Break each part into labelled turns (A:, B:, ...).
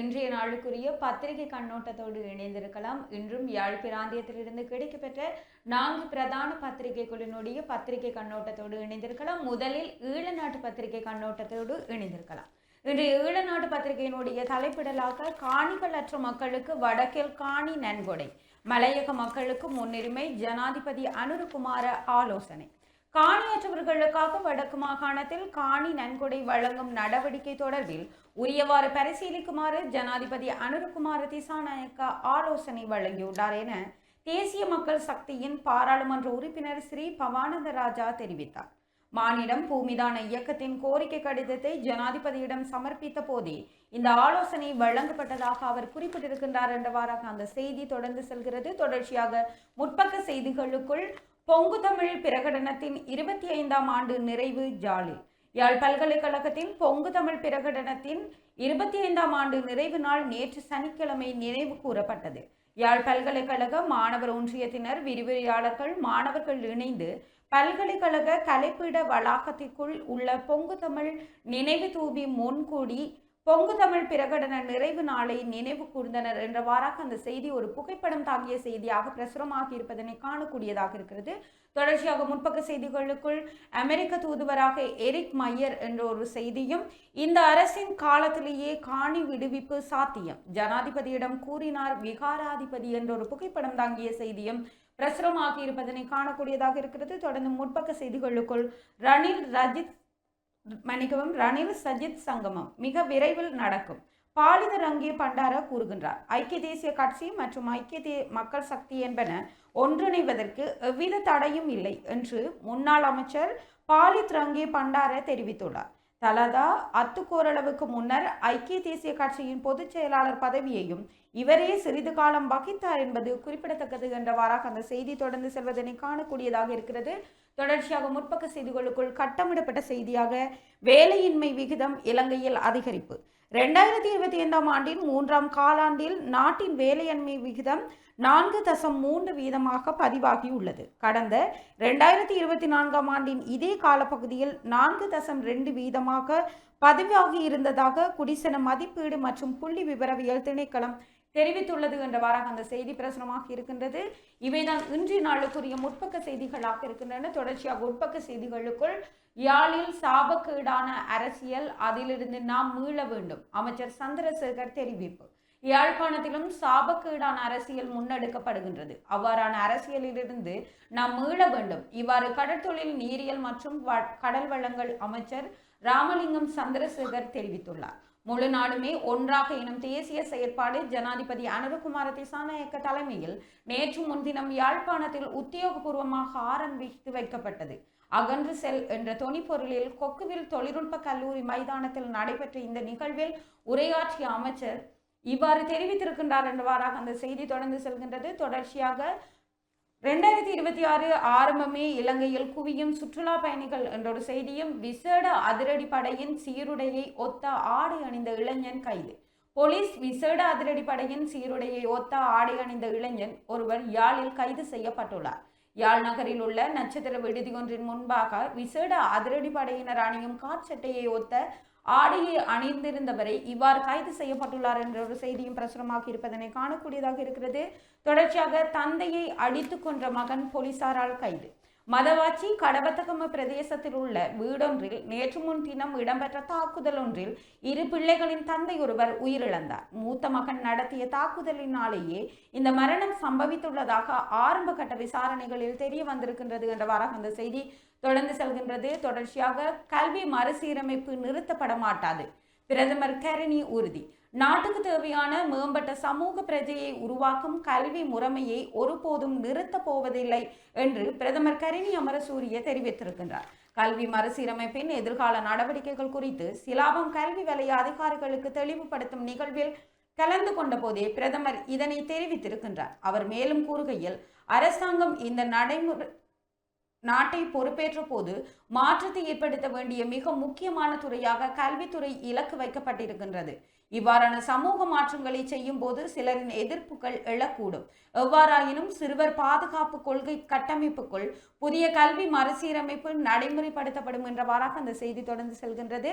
A: இன்றைய நாளுக்குரிய பத்திரிகை கண்ணோட்டத்தோடு இணைந்திருக்கலாம். இன்றும் யாழ் பிராந்தியத்திலிருந்து கிடைக்கப்பெற்ற நான்கு பிரதான பத்திரிகைகளினுடைய பத்திரிகை கண்ணோட்டத்தோடு இணைந்திருக்கலாம். முதலில் ஈழநாட்டு பத்திரிகை கண்ணோட்டத்தோடு இணைந்திருக்கலாம். இன்றைய ஈழநாட்டு பத்திரிகையினுடைய தலைப்பிடலாக காணிகளற்ற மக்களுக்கு வடக்கில் காணி நன்கொடை மலையக மக்களுக்கு முன்னுரிமை ஜனாதிபதி அனுருகுமார ஆலோசனை. காணியற்றவர்களுக்காக வடக்கு மாகாணத்தில் காணி நன்கொடை வழங்கும் நடவடிக்கை தொடர்பில் உரியவாறு பரிசீலிக்குமாறு ஜனாதிபதி அனுருகுமார திசாநாயக்க ஆலோசனை வழங்கியுள்ளார் என தேசிய மக்கள் சக்தியின் பாராளுமன்ற உறுப்பினர் ஸ்ரீ பவானந்த ராஜா தெரிவித்தார். மானிடம் பூமிதான இயக்கத்தின் கோரிக்கை கடிதத்தை ஜனாதிபதியிடம் சமர்ப்பித்த போதே இந்த ஆலோசனை வழங்கப்பட்டதாக அவர் குறிப்பிட்டிருக்கின்றார் என்றவாறாக அந்த செய்தி தொடர்ந்து செல்கிறது. தொடர்ச்சியாக முற்பக்க செய்திகளுக்குள் பொங்கு தமிழ் பிரகடனத்தின் இருபத்தி ஐந்தாம் ஆண்டு நிறைவு ஜாலில் யாழ் பல்கலைக்கழகத்தின் பொங்கு தமிழ் பிரகடனத்தின் இருபத்தி ஐந்தாம் ஆண்டு நிறைவு நாள் நேற்று சனிக்கிழமை நினைவு கூறப்பட்டது. யாழ் பல்கலைக்கழக மாணவர் ஒன்றியத்தினர் விரிவுரையாளர்கள் மாணவர்கள் இணைந்து பல்கலைக்கழக கலைப்பீட வளாகத்திற்குள் உள்ள பொங்கு தமிழ் நினைவு தூவி முன்கூடி பொங்கு தமிழ் பிரகடன நிறைவு நாளை நினைவு கூர்ந்தனர் என்றவாறாக அந்த செய்தி ஒரு புகைப்படம் தாங்கிய செய்தியாக பிரசுரமாகி இருப்பதனை காணக்கூடியதாக இருக்கிறது. தொடர்ச்சியாக முற்பக்க செய்திகளுக்குள் அமெரிக்க தூதுவராக எரிக் மையர் என்ற ஒரு செய்தியும் இந்த அரசின் காலத்திலேயே காணி விடுவிப்பு சாத்தியம். ஜனாதிபதியிடம் கூறினார் விகாராதிபதி என்ற ஒரு புகைப்படம் தாங்கிய செய்தியும் பிரசுரமாகி இருப்பதனை காணக்கூடியதாக இருக்கிறது. தொடர்ந்து முற்பக்க செய்திகளுக்குள் ரணில் ரஜித் மன்னிக்கவும் ரணில் சஜித் சங்கமம் மிக விரைவில் நடக்கும். பாலித ரங்கே பண்டார கூறுகின்றார். ஐக்கிய தேசிய கட்சி மற்றும் ஐக்கிய தே மக்கள் சக்தி என்பன ஒன்றிணைவதற்கு எவ்வித தடையும் இல்லை என்று முன்னாள் அமைச்சர் பாலித் ரங்கே பண்டார தெரிவித்துள்ளார். தலதா அத்துக்கோரளவுக்கு முன்னர் ஐக்கிய தேசிய கட்சியின் பொதுச் செயலாளர் பதவியையும் இவரே சிறிது காலம் வகித்தார் என்பது குறிப்பிடத்தக்கது என்றவாறாக அந்த செய்தி தொடர்ந்து செல்வதனை காணக்கூடியதாக இருக்கிறது. தொடர்ச்சியாக முற்பக்க செய்திகளுக்குள் கட்டமிடப்பட்ட செய்தியாக வேலையின்மை விகிதம் இலங்கையில் அதிகரிப்பு. ரெண்டாயிரத்தி இருபத்தி ஐந்தாம் ஆண்டின் மூன்றாம் காலாண்டில் நாட்டின் வேலையின்மை விகிதம் நான்கு தசம் மூன்று வீதமாக பதிவாகியுள்ளது. கடந்த ரெண்டாயிரத்தி இருபத்தி நான்காம் ஆண்டின் இதே காலப்பகுதியில் நான்கு தசம் ரெண்டு வீதமாக பதிவாகி இருந்ததாக குடிசன மதிப்பீடு மற்றும் புள்ளி விவரவியல் திணைக்களம் தெரிவித்துள்ளது என்றவாறாக அந்த செய்தி பிரசுரமாக இருக்கின்றது. இவைதான் இன்றைய நாளுக்குரிய முற்பக்க செய்திகளாக இருக்கின்றன. தொடர்ச்சியாக உட்பக்க செய்திகளுக்குள் யாழில் சாபக்கேடான அரசியல் அதிலிருந்து நாம் மீள வேண்டும். அமைச்சர் சந்திரசேகர் தெரிவிப்பு. யாழ்ப்பாணத்திலும் சாபக்கீடான அரசியல் முன்னெடுக்கப்படுகின்றது. அவ்வாறான அரசியலிலிருந்து நாம் மீள வேண்டும். இவ்வாறு கடற்தொழில் நீரியல் மற்றும் வ- கடல் வளங்கள் அமைச்சர் ராமலிங்கம் சந்திரசேகர் தெரிவித்துள்ளார். முழு நாடுமே ஒன்றாக எனும் தேசிய செயற்பாடு ஜனாதிபதி அனுரகுமார திசாநாயக்க தலைமையில் நேற்று முன்தினம் யாழ்ப்பாணத்தில் உத்தியோகபூர்வமாக ஆரம்பித்து வைக்கப்பட்டது. அகன்று செல் என்ற தொனிப்பொருளில் கொக்குவில் தொழில்நுட்ப கல்லூரி மைதானத்தில் நடைபெற்ற இந்த நிகழ்வில் உரையாற்றிய அமைச்சர் இவ்வாறு தெரிவித்திருக்கின்றார் என்றவாறாக அந்த செய்தி தொடர்ந்து செல்கின்றது. தொடர்ச்சியாக ரெண்டாயிரத்தி இருபத்தி ஆறு ஆரம்பமே இலங்கையில் குவியும் சுற்றுலா பயணிகள் என்ற ஒரு செய்தியும் விசேட அதிரடி படையின் சீருடையை ஒத்த ஆடை அணிந்த இளைஞன் கைது. போலீஸ் விசேட அதிரடி படையின் சீருடையை ஒத்த ஆடை அணிந்த இளைஞன் ஒருவர் யாழில் கைது செய்யப்பட்டுள்ளார். யாழ் நகரில் உள்ள நட்சத்திர விடுதி ஒன்றின் முன்பாக விசேட அதிரடி படையினர் அணியும் காற்சட்டையை ஒத்த ஆடையை அணிந்திருந்தவரை இவ்வாறு கைது செய்யப்பட்டுள்ளார் என்ற ஒரு செய்தியும் பிரசுரமாக இருப்பதனை காணக்கூடியதாக இருக்கிறது. தொடர்ச்சியாக தந்தையை அடித்து கொன்ற மகன் போலீசாரால் கைது. மதவாச்சி கடவத்தகம பிரதேசத்தில் உள்ள வீடொன்றில் நேற்று முன் தினம் இடம்பெற்ற தாக்குதல் ஒன்றில் இரு பிள்ளைகளின் தந்தை ஒருவர் உயிரிழந்தார். மூத்த மகன் நடத்திய தாக்குதலினாலேயே இந்த மரணம் சம்பவித்துள்ளதாக ஆரம்ப கட்ட விசாரணைகளில் தெரிய வந்திருக்கின்றது என்றவாறாக அந்த செய்தி தொடர்ந்து செல்கின்றது. தொடர்ச்சியாக கல்வி மறுசீரமைப்பு நிறுத்தப்பட மாட்டாது. பிரதமர் கரணி உறுதி. நாட்டுக்கு தேவையான மேம்பட்ட சமூக பிரஜையை உருவாக்கும் கல்வி முறைமையை ஒருபோதும் நிறுத்தப் போவதில்லை என்று பிரதமர் கரிணி அமரசூரிய தெரிவித்திருக்கின்றார். கல்வி மறுசீரமைப்பின் எதிர்கால நடவடிக்கைகள் குறித்து சிலாபம் கல்வி வலய அதிகாரிகளுக்கு தெளிவுபடுத்தும் நிகழ்வில் கலந்து கொண்ட போதே பிரதமர் இதனை தெரிவித்திருக்கின்றார். அவர் மேலும் கூறுகையில் அரசாங்கம் இந்த நடைமுறை நாட்டை பொறுப்பேற்ற போது மாற்றத்தை ஏற்படுத்த வேண்டிய மிக முக்கியமான துறையாக கல்வித்துறை இலக்கு வைக்கப்பட்டிருக்கின்றது. இவ்வாறான சமூக மாற்றங்களை செய்யும் போது சிலரின் எதிர்ப்புகள் எழக்கூடும். எவ்வாறாயினும் சிறுவர் பாதுகாப்பு கொள்கை கட்டமைப்புக்குள் புதிய கல்வி மறுசீரமைப்பு நடைமுறைப்படுத்தப்படும் என்றவாறாக அந்த செய்தி தொடர்ந்து செல்கின்றது.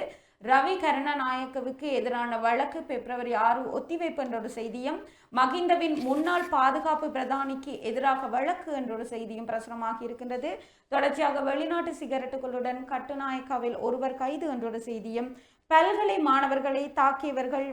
A: ரவி கருணநாயக்கவுக்கு எதிரான வழக்கு பிப்ரவரி ஆறு ஒத்திவைப்பு என்ற ஒரு செய்தியும் மகிந்தவின் முன்னாள் பாதுகாப்பு பிரதானிக்கு எதிராக வழக்கு என்ற ஒரு செய்தியும் பிரசுரமாகி இருக்கின்றது. தொடர்ச்சியாக வெளிநாட்டு சிகரெட்டுகளுடன் கட்டுநாயக்காவில் ஒருவர் கைது என்ற ஒரு செய்தியும் பல்கலை மாணவர்களை தாக்கியவர்கள்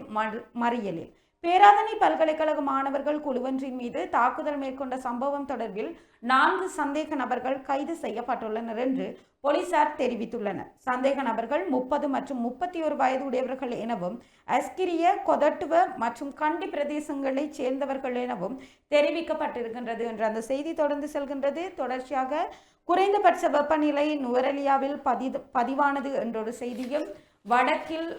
A: மறியலில். பேராதனை பல்கலைக்கழக மாணவர்கள் குழுவொன்றின் மீது தாக்குதல் மேற்கொண்ட சம்பவம் தொடர்பில் நான்கு சந்தேக நபர்கள் கைது செய்யப்பட்டுள்ளனர் என்று போலீசார் தெரிவித்துள்ளனர். சந்தேக நபர்கள் முப்பது மற்றும் முப்பத்தி ஒரு வயது உடையவர்கள் எனவும் அஸ்கிரிய கொதட்டுவ மற்றும் கண்டி பிரதேசங்களைச் சேர்ந்தவர்கள் எனவும் தெரிவிக்கப்பட்டிருக்கின்றது என்ற அந்த செய்தி தொடர்ந்து செல்கின்றது. தொடர்ச்சியாக குறைந்தபட்ச வெப்பநிலை நுவரெலியாவில் பதி பதிவானது என்றொரு செய்தியும் வடக்கில்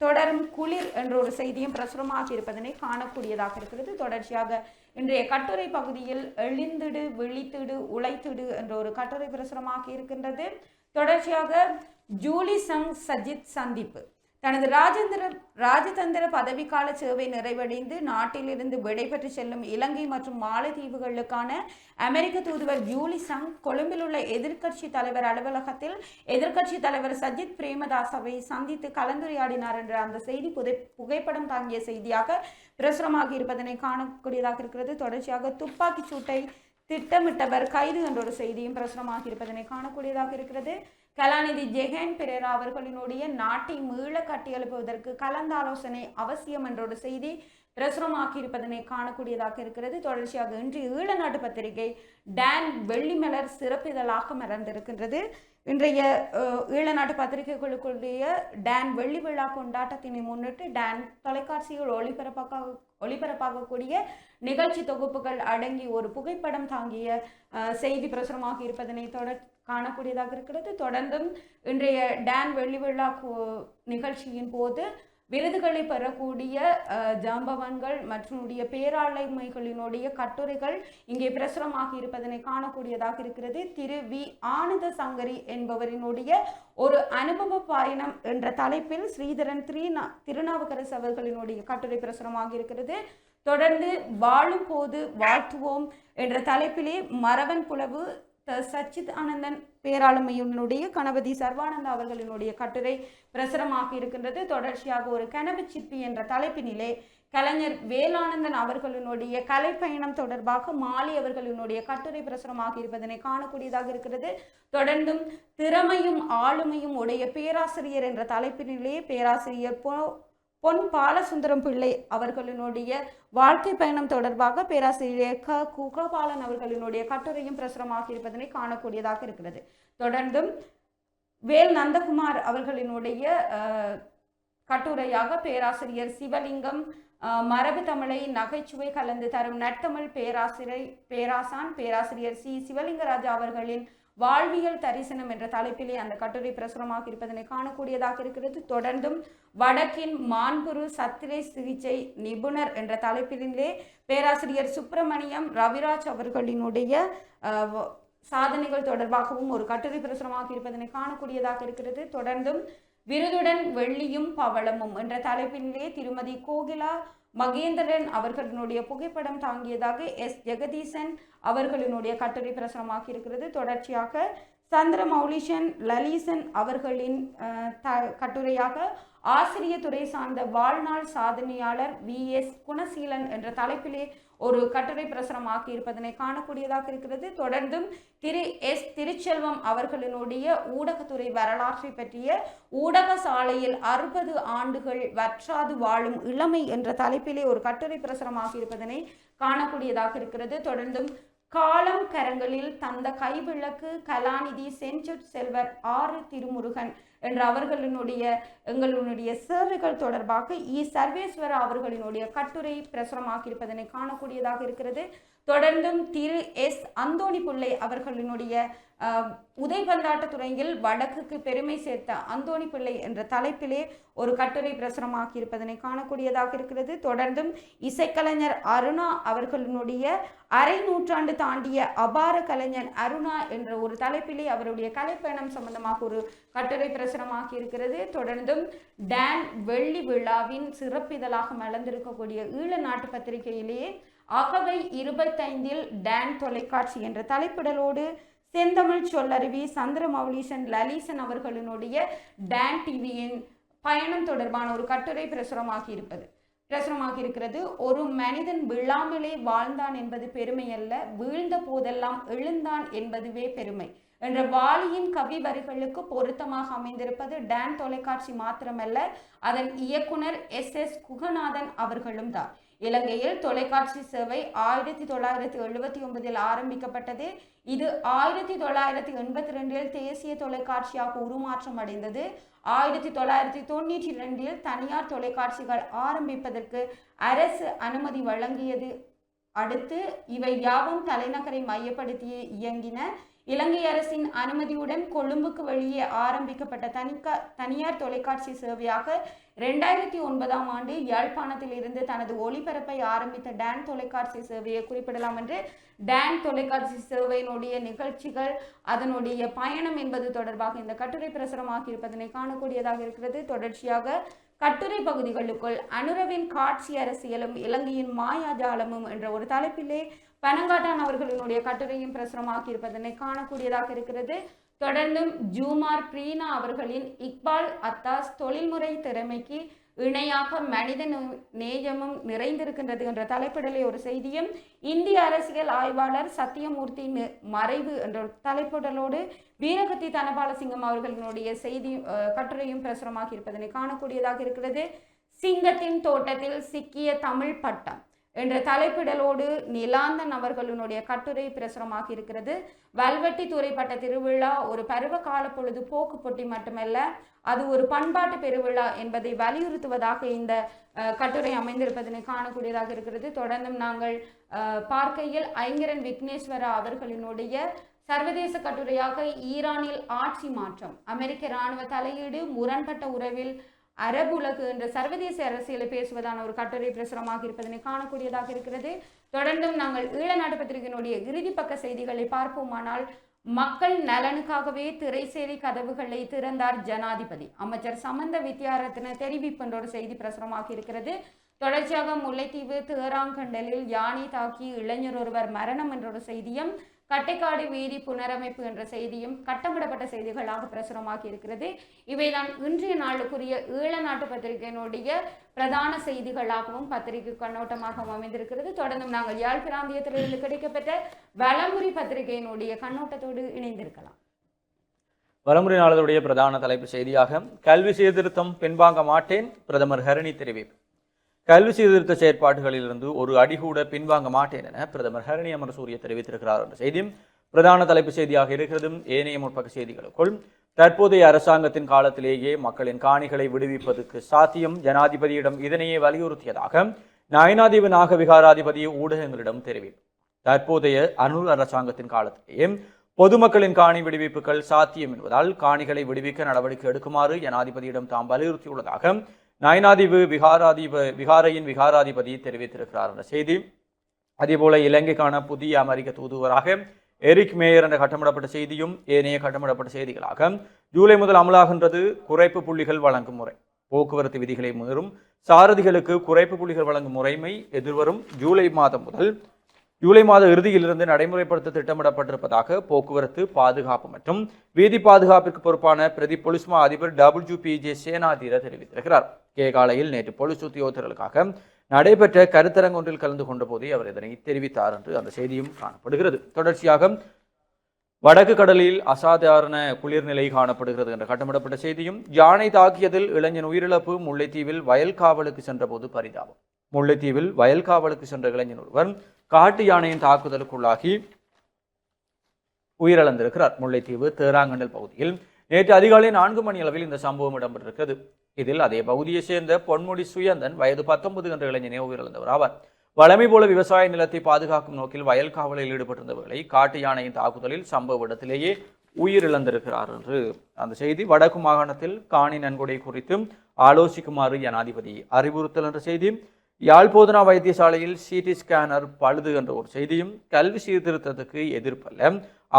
A: தொடரும் குளிர் என்ற ஒரு செய்தியும் பிரசுரமாக இருப்பதனை காணக்கூடியதாக இருக்கிறது. தொடர்ச்சியாக இன்றைய கட்டுரை பகுதியில் எழுந்திடு விழித்திடு உழைத்திடு என்ற ஒரு கட்டுரை பிரசுரமாக இருக்கின்றது. தொடர்ச்சியாக ஜூலி சங் சஜித் சந்திப்பு. தனது ராஜேந்திர ராஜதந்திர பதவிக்கால சேவை நிறைவடைந்து நாட்டிலிருந்து விடைபெற்று செல்லும் இலங்கை மற்றும் மாலத்தீவுகளுக்கான அமெரிக்க தூதுவர் ஜூலி சங் கொழும்பில் உள்ள எதிர்க்கட்சி தலைவர் அலுவலகத்தில் எதிர்க்கட்சி தலைவர் சஜித் பிரேமதாசவை சந்தித்து கலந்துரையாடினார் என்ற அந்த செய்தி புதை புகைப்படம் தாங்கிய செய்தியாக பிரசுரமாகி இருப்பதனை காணக்கூடியதாக இருக்கிறது. தொடர்ச்சியாக துப்பாக்கிச் சூட்டை திட்டமிட்டவர் கைது என்ற ஒரு செய்தியும் பிரசுரமாகி இருப்பதனை காணக்கூடியதாக இருக்கிறது. கலாநிதி ஜெகன் பெரேரா அவர்களினுடைய நாட்டை மீள கட்டியெழுப்புவதற்கு கலந்தாலோசனை அவசியம் என்ற ஒரு செய்தி பிரசுரமாக்கி இருப்பதனை காணக்கூடியதாக இருக்கிறது. தொடர்ச்சியாக இன்று ஈழநாட்டு பத்திரிகை டேன் வெள்ளிமலர் சிறப்பிதழாக மலர்ந்திருக்கின்றது. இன்றைய ஈழநாட்டு பத்திரிகைகளுக்குடைய டேன் வெள்ளி விழா கொண்டாட்டத்தினை முன்னிட்டு டேன் தொலைக்காட்சியில் ஒளிபரப்பாக ஒளிபரப்பாகக்கூடிய நிகழ்ச்சி தொகுப்புகள் அடங்கி ஒரு புகைப்படம் தாங்கிய செய்தி பிரசுரமாக இருப்பதனை தொடர் காணக்கூடியதாக இருக்கிறது. தொடர்ந்தும் இன்றைய டான் வெள்ளி விழா நிகழ்ச்சியின் போது விருதுகளை பெறக்கூடிய அஹ், ஜாம்பவான்கள் மற்றும் உடைய கட்டுரைகள் இங்கே பிரசுரமாக இருப்பதனை காணக்கூடியதாக இருக்கிறது. திரு. வி. ஆனந்த சங்கரி என்பவரினுடைய ஒரு அனுபவ பயணம் என்ற தலைப்பில் ஸ்ரீதரன் திருநா திருநாவுக்கரசு அவர்களினுடைய கட்டுரை பிரசுரமாக இருக்கிறது. தொடர்ந்து வாழும் போது வாழ்த்துவோம் என்ற தலைப்பிலே மரவன் புலவு சச்சித் ஆனந்தன் பேராளுமையினுடைய கணபதி சர்வானந்தா அவர்களினுடைய கட்டுரை பிரசுரமாக இருக்கின்றது. தொடர்ச்சியாக ஒரு கனவு சிற்பி என்ற தலைப்பினிலே கலைஞர் வேலானந்தன் அவர்களினுடைய கலைப்பயணம் தொடர்பாக மாலி அவர்களினுடைய கட்டுரை பிரசுரமாக இருப்பதனை காணக்கூடியதாக இருக்கிறது. தொடர்ந்தும் திறமையும் ஆளுமையும் உடைய பேராசிரியர் என்ற தலைப்பினிலே பேராசிரியர் போ பொன் பாலசுந்தரம் பிள்ளை அவர்களினுடைய வாழ்க்கை பயணம் தொடர்பாக பேராசிரியர் க. குகபாலன் அவர்களினுடைய கட்டுரையும் பிரசுரமாக இருப்பதனை காணக்கூடியதாக இருக்கிறது. தொடர்ந்தும் வேல் நந்தகுமார் அவர்களினுடைய கட்டுரையாக பேராசிரியர் சிவலிங்கம் மரபு தமிழை நகைச்சுவை கலந்து தரும் நற்றமிழ் பேராசிரியர் பேராசான் பேராசிரியர் சி. சிவலிங்கராஜா அவர்களின் வாழ்வியல் தரிசனம் என்ற தலைப்பிலே அந்த கட்டுரை பிரசுரமாக இருப்பதனை காணக்கூடியதாக இருக்கிறது. தொடர்ந்தும் வடக்கின் மான்புரு சத்திரை சிகிச்சை நிபுணர் என்ற தலைப்பிலே பேராசிரியர் சுப்பிரமணியம் ரவிராஜ் அவர்களினுடைய சாதனைகள் தொடர்பாகவும் ஒரு கட்டுரை பிரசுரமாக இருப்பதனை காணக்கூடியதாக இருக்கிறது. தொடர்ந்தும் விருதுடன் வெள்ளியும் பவளமும் என்ற தலைப்பிலே திருமதி கோகிலா மகேந்திரன் அவர்களினுடைய புகைப்படம் தாங்கியதாக எஸ். ஜெகதீசன் அவர்களினுடைய கட்டுரை பிரசுரமாக இருக்கிறது. தொடர்ச்சியாக சந்திர மௌலிஷன் லலீசன் அவர்களின் த கட்டுரையாக ஆசிரிய துறை சார்ந்த வாழ்நாள் சாதனையாளர் வி. எஸ். குணசீலன் என்ற தலைப்பிலே ஒரு கட்டுரை பிரசுரமாக்கி இருப்பதனை காணக்கூடியதாக இருக்கிறது. தொடர்ந்தும் திரு எஸ் திருச்செல்வம் அவர்களினுடைய ஊடகத்துறை வரலாற்றை பற்றிய ஊடக சாலையில் அறுபது ஆண்டுகள் வற்றாது வாழும் இளமை என்ற தலைப்பிலே ஒரு கட்டுரை பிரசுரமாகி இருப்பதனை காணக்கூடியதாக இருக்கிறது. தொடர்ந்தும் காலம் கரங்களில் தந்த கைவிளக்கு கலாநிதி செஞ்சொற் செல்வர் ஆறு திருமுருகன் என்ற அவர்களினுடைய எங்களுடைய சேவைகள் தொடர்பாக இ. சர்வேஸ்வர அவர்களினுடைய கட்டுரை பிரசுரமாக்கி இருப்பதனை காணக்கூடியதாக இருக்கிறது. தொடர்ந்தும் திரு. எஸ். அந்தோணி பிள்ளை அவர்களினுடைய உதைபந்தாட்ட துறையில் வடக்குக்கு பெருமை சேர்த்த அந்தோணி பிள்ளை என்ற தலைப்பிலே ஒரு கட்டுரை பிரசுரமாக்கி இருப்பதனை காணக்கூடியதாக இருக்கிறது. தொடர்ந்தும் இசைக்கலைஞர் அருணா அவர்களினுடைய அரை நூற்றாண்டு தாண்டிய அபார கலைஞர் அருணா என்ற ஒரு தலைப்பிலே அவருடைய கலைப்பயணம் சம்பந்தமாக ஒரு கட்டுரை பிரசுரமாக்கி இருக்கிறது தொடர்ந்தும் டேன் வெள்ளி விழாவின் சிறப்பிதழாக மலர்ந்திருக்கக்கூடிய ஈழ நாட்டு பத்திரிகையிலேயே அகவை இருபத்தைந்தில் டேன் தொலைக்காட்சி என்ற தலைப்பிடலோடு செந்தமிழ் சொல்லருவி சந்திரமௌலீசன் லலீசன் அவர்களினுடைய டேன் டிவியின் பயணம் தொடர்பான ஒரு கட்டுரை பிரசுரமாகி இருப்பது. பிரசுரமாக இருக்கிறது ஒரு மனிதன் விழாமலே வாழ்ந்தான் என்பது பெருமை அல்ல வீழ்ந்த போதெல்லாம் எழுந்தான் என்பதுவே பெருமை என்ற வாலியின் கவி வரிகளுக்கு பொருத்தமாக அமைந்திருப்பது டேன் தொலைக்காட்சி மாத்திரமல்ல அதன் இயக்குனர் எஸ். எஸ். குகநாதன் அவர்களும் தான். இலங்கையில் தொலைக்காட்சி சேவை ஆயிரத்தி தொள்ளாயிரத்தி எழுபத்தி ஒன்பதில் ஆரம்பிக்கப்பட்டது. இது ஆயிரத்தி தொள்ளாயிரத்தி எண்பத்தி ரெண்டில் தேசிய தொலைக்காட்சியாக உருமாற்றம் அடைந்தது. ஆயிரத்தி தொள்ளாயிரத்தி தொண்ணூற்றி ரெண்டில் தனியார் தொலைக்காட்சிகள் ஆரம்பிப்பதற்கு அரசு அனுமதி வழங்கியது. அடுத்து இவை யாவும் தலைநகரை மையப்படுத்தி இயங்கின இலங்கை அரசின் அனுமதியுடன் கொழும்புக்கு வெளியே ஆரம்பிக்கப்பட்ட தனிக்கா தனியார் தொலைக்காட்சி சேவையாக ரெண்டாயிரத்தி ஒன்பதாம் ஆண்டு யாழ்ப்பாணத்தில் இருந்து தனது ஒளிபரப்பை ஆரம்பித்த டேன் தொலைக்காட்சி சேவையை குறிப்பிடலாம் என்று டேன் தொலைக்காட்சி சேவையினுடைய நிகழ்ச்சிகள் அதனுடைய பயணம் என்பது தொடர்பாக இந்த கட்டுரை பிரசுரமாகி இருப்பதனை காணக்கூடியதாக இருக்கிறது. தொடர்ச்சியாக கட்டுரை பகுதிகளுக்குள் அனுரவின் காட்சி அரசியலும் இலங்கையின் மாயாஜாலமும் என்ற ஒரு தலைப்பிலே பனங்காட்டான் அவர்களினுடைய கட்டுரையும் பிரசுரமாக்கி இருப்பதனை காணக்கூடியதாக இருக்கிறது. தொடர்ந்தும் ஜூமார் பிரீனா அவர்களின் இக்பால் அத்தாஸ் தொழில்முறை திறமைக்கு இணையாக மனித நேயமும் நிறைந்திருக்கின்றது என்ற தலைப்பிடலை ஒரு செய்தியும் இந்திய அரசியல் ஆய்வாளர் சத்தியமூர்த்தி மறைவு என்ற தலைப்புடலோடு தலைப்பிடலோடு வீரகத்தி தனபாலசிங்கம் அவர்களினுடைய செய்தி கட்டுரையும் பிரசுரமாக இருப்பதனை காணக்கூடியதாக இருக்கிறது. சிங்கத்தின் தோட்டத்தில் சிக்கிய தமிழ் பட்டம் என்ற தலைப்பிடலோடு நிலாந்தன் அவர்களினுடைய கட்டுரை பிரசுரமாக இருக்கிறது. வல்வெட்டி துறைப்பட்ட திருவிழா ஒரு பருவ கால பொழுது போக்கு போட்டி மட்டுமல்ல அது ஒரு பண்பாட்டு பெருவிழா என்பதை வலியுறுத்துவதாக இந்த கட்டுரை அமைந்திருப்பதனை காணக்கூடியதாக இருக்கிறது. தொடர்ந்தும் நாங்கள் பார்க்கையில் ஐங்கரன் விக்னேஸ்வரா அவர்களினுடைய சர்வதேச கட்டுரையாக ஈரானில் ஆட்சி மாற்றம் அமெரிக்க இராணுவ தலையீடு முரண்பட்ட உறவில் அரபு உலகு என்ற சர்வதேச அரசியலை பேசுவதான ஒரு கட்டுரை பிரசுரமாக இருப்பதனை காணக்கூடியதாக இருக்கிறது. தொடர்ந்தும் நாங்கள் ஈழநாடு பத்திரிகையினுடைய இறுதி பக்க செய்திகளை பார்ப்போமானால் மக்கள் நலனுக்காகவே திரைசேரி கதவுகளை திறந்தார் ஜனாதிபதி. அமைச்சர் சமந்த வித்யாரத்ன தெரிவிப்பு என்ற ஒரு செய்தி பிரசுரமாக இருக்கிறது. தொடர்ச்சியாக முல்லைத்தீவு தேராங்கண்டலில் யானை தாக்கி இளைஞர் ஒருவர் மரணம் என்ற ஒரு செய்தியும் கட்டைக்காடு வீதி புனரமைப்பு என்ற செய்தியும் கட்டமிடப்பட்ட செய்திகளாக பிரசுரமாகி இருக்கிறது. இவைதான் இன்றைய நாளுக்குரிய ஈழ நாட்டு பத்திரிகையினுடைய பிரதான செய்திகளாகவும் பத்திரிகை கண்ணோட்டமாகவும் அமைந்திருக்கிறது. தொடர்ந்தும் நாங்கள் யாழ் பிராந்தியத்திலிருந்து கிடைக்கப்பட்ட வலமுறை பத்திரிகையினுடைய கண்ணோட்டத்தோடு இணைந்திருக்கலாம்.
B: வலமுறை நாளதுடைய பிரதான தலைப்பு செய்தியாக கல்வி சீர்திருத்தம் பின்வாங்க மாட்டேன் பிரதமர் ஹரணி தெரிவிப்பு. கல்வி சீர்திருத்த செயற்பாடுகளிலிருந்து ஒரு அடிகூட பின்வாங்க மாட்டேன் என பிரதமர் ஹரணி அமரசூரிய தெரிவித்திருக்கிறார் என்ற செய்தியும் பிரதான தலைப்பு செய்தியாக இருக்கிறதும் ஏனைய முற்பக்க செய்திகளுக்குள். தற்போதைய அரசாங்கத்தின் காலத்திலேயே மக்களின் காணிகளை விடுவிப்பதற்கு சாத்தியம். ஜனாதிபதியிடம் இதனையே வலியுறுத்தியதாக நயனாதீவு நாக விகாராதிபதி ஊடகங்களிடம் தெரிவிப்பு. தற்போதைய அனுர் அரசாங்கத்தின் காலத்திலேயே பொதுமக்களின் காணி விடுவிப்புகள் சாத்தியம் என்பதால் காணிகளை விடுவிக்க நடவடிக்கை எடுக்குமாறு ஜனாதிபதியிடம் தாம் வலியுறுத்தியுள்ளதாக நயனாதிபு விகாராதிப விகாரையின் விகாராதிபதி தெரிவித்திருக்கிறார் என்ற செய்தி. அதேபோல இலங்கைக்கான புதிய அமெரிக்க தூதுவராக எரிக் மேயர் என்ற கட்டமிடப்பட்ட செய்தியும் ஏனைய கட்டமிடப்பட்ட செய்திகளாக ஜூலை முதல் அமலாகின்றது. குறைப்பு புள்ளிகள் வழங்கும் முறை. போக்குவரத்து விதிகளை மீறும். சாரதிகளுக்கு குறைப்பு புள்ளிகள் வழங்கும் முறைமை எதிர்வரும் ஜூலை மாதம் முதல் ஜூலை மாத இறுதியிலிருந்து நடைமுறைப்படுத்த திட்டமிடப்பட்டிருப்பதாக போக்குவரத்து பாதுகாப்பு மற்றும் வீதி பாதுகாப்பிற்கு பொறுப்பான பிரதி பொலிஸ்மா மா அதிபர் டபிள்யூ பி ஜே சேனாதீர தெரிவித்திருக்கிறார். கேகாலையில் நேற்று பொலிஸ் உத்தியோகத்தர்களுக்காக நடைபெற்ற கருத்தரங்கு ஒன்றில் கலந்து கொண்ட போதே அவர் இதனை தெரிவித்தார் என்று அந்த செய்தியும் காணப்படுகிறது. தொடர்ச்சியாக வடக்கு கடலில் அசாதாரண குளிர்நிலை காணப்படுகிறது என்ற கட்டமிடப்பட்ட செய்தியும் யானை தாக்கியதில் இளைஞன் உயிரிழப்பு முல்லைத்தீவில் வயல் காவலுக்கு சென்றபோது பரிதாபம். முல்லைத்தீவில் வயல் காவலுக்கு சென்ற இளைஞன் ஒருவர் காட்டு யானையின் தாக்குதலுக்குள்ளாகி உயிரிழந்திருக்கிறார். முல்லைத்தீவு தேராங்கண்டல் பகுதியில் நேற்று அதிகாலை நான்கு மணி அளவில் இந்த சம்பவம் இடம்பெற்றிருக்கிறது. இதில் அதே பகுதியை சேர்ந்த பொன்முடி சுயந்தன் வயது பத்தொன்பது என்ற இளைஞனே உயிரிழந்தவர் ஆவார். வழமை போல விவசாய நிலத்தை பாதுகாக்கும் நோக்கில் வயல் காவலில் ஈடுபட்டிருந்தவர்களை காட்டு யானையின் தாக்குதலில் சம்பவ இடத்திலேயே உயிரிழந்திருக்கிறார் என்று அந்த செய்தி வடக்கு மாகாணத்தில் காணி நன்கொடை குறித்தும் ஆலோசிக்குமாறு ஜனாதிபதி அறிவுறுத்தல் என்ற செய்தி யாழ்போதனா வைத்தியசாலையில் சிடி ஸ்கேனர் பழுது என்ற ஒரு செய்தியும் கல்வி சீர்திருத்தத்துக்கு எதிர்ப்பல்ல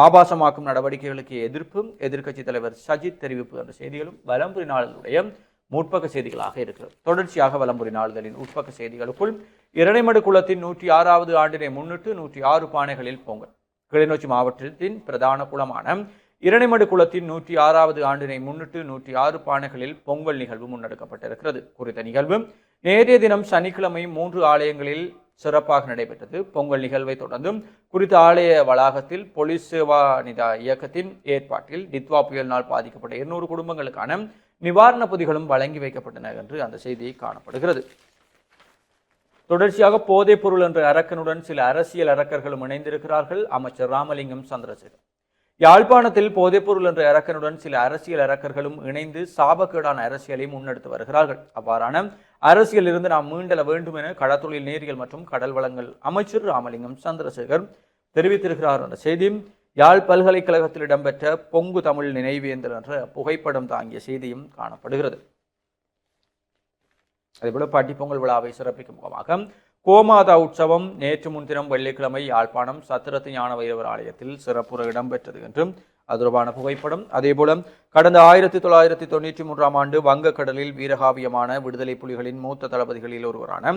B: ஆபாசமாக்கும் நடவடிக்கைகளுக்கு எதிர்ப்பு எதிர்க்கட்சி தலைவர் சஜித் தெரிவிப்பு என்ற செய்திகளும் வலம்புரி நாளினுடைய முற்பக்க செய்திகளாக இருக்கிறது. தொடர்ச்சியாக வலம்புரி நாளிதழின் உட்பக்க செய்திகளுக்குள் இரணைமடு குளத்தின் நூற்றி ஆறாவது ஆண்டினை முன்னிட்டு நூற்றி ஆறு பானைகளில் பொங்கல். கிளிநொச்சி மாவட்டத்தின் பிரதான குளமான இரணைமடு குளத்தின் நூற்றி ஆறாவது ஆண்டினை முன்னிட்டு நூற்றி ஆறு பானைகளில் பொங்கல் நிகழ்வு முன்னெடுக்கப்பட்டிருக்கிறது. குறித்த நிகழ்வு நேற்றைய தினம் சனிக்கிழமை மூன்று ஆலயங்களில் சிறப்பாக நடைபெற்றது. பொங்கல் நிகழ்வை தொடர்ந்தும் குறித்த ஆலய வளாகத்தில் போலீஸ் சேவா நிதா இயக்கத்தின் ஏற்பாட்டில் டித்வா புயலினால் பாதிக்கப்பட்ட இருநூறு குடும்பங்களுக்கான நிவாரணப் பொதிகளும் வழங்கி வைக்கப்பட்டன என்று அந்த செய்தி காணப்படுகிறது. தொடர்ச்சியாக போதைப் பொருள் என்ற அரக்கனுடன் சில அரசியல் அரக்கர்களும் இணைந்திருக்கிறார்கள். அமைச்சர் ராமலிங்கம் சந்திரசேகர். யாழ்ப்பாணத்தில் போதைப்பொருள் என்ற அரக்கனுடன் சில அரசியல் அரக்கர்களும் இணைந்து சாபக்கேடான அரசியலை முன்னெடுத்து வருகிறார்கள். அவ்வாறான அரசியலிருந்து நாம் மீண்டல வேண்டும் என கடத்தொழில் நேரியல் மற்றும் கடல் வளங்கள் அமைச்சர் ராமலிங்கம் சந்திரசேகர் தெரிவித்திருக்கிறார் என்ற செய்தியும் யாழ் பல்கலைக்கழகத்தில் இடம்பெற்ற பொங்கு தமிழ் நினைவேந்தல் என்ற புகைப்படம் தாங்கிய செய்தியும் காணப்படுகிறது. அதேபோல பட்டிப்பொங்கல் விழாவை சிறப்பிக்கும் முகமாக கோமாதா உற்சவம் நேற்று முன்தினம் வெள்ளிக்கிழமை யாழ்ப்பாணம் சத்திரத்து ஞான வைரவர் ஆலயத்தில் சிறப்புற இடம்பெற்றது என்றும் அது தொடர்பான புகைப்படம். அதேபோல கடந்த ஆயிரத்தி தொள்ளாயிரத்தி தொண்ணூற்றி மூன்றாம் ஆண்டு வங்கக்கடலில் வீரகாவியமான விடுதலை புலிகளின் மூத்த தளபதிகளில் ஒருவரான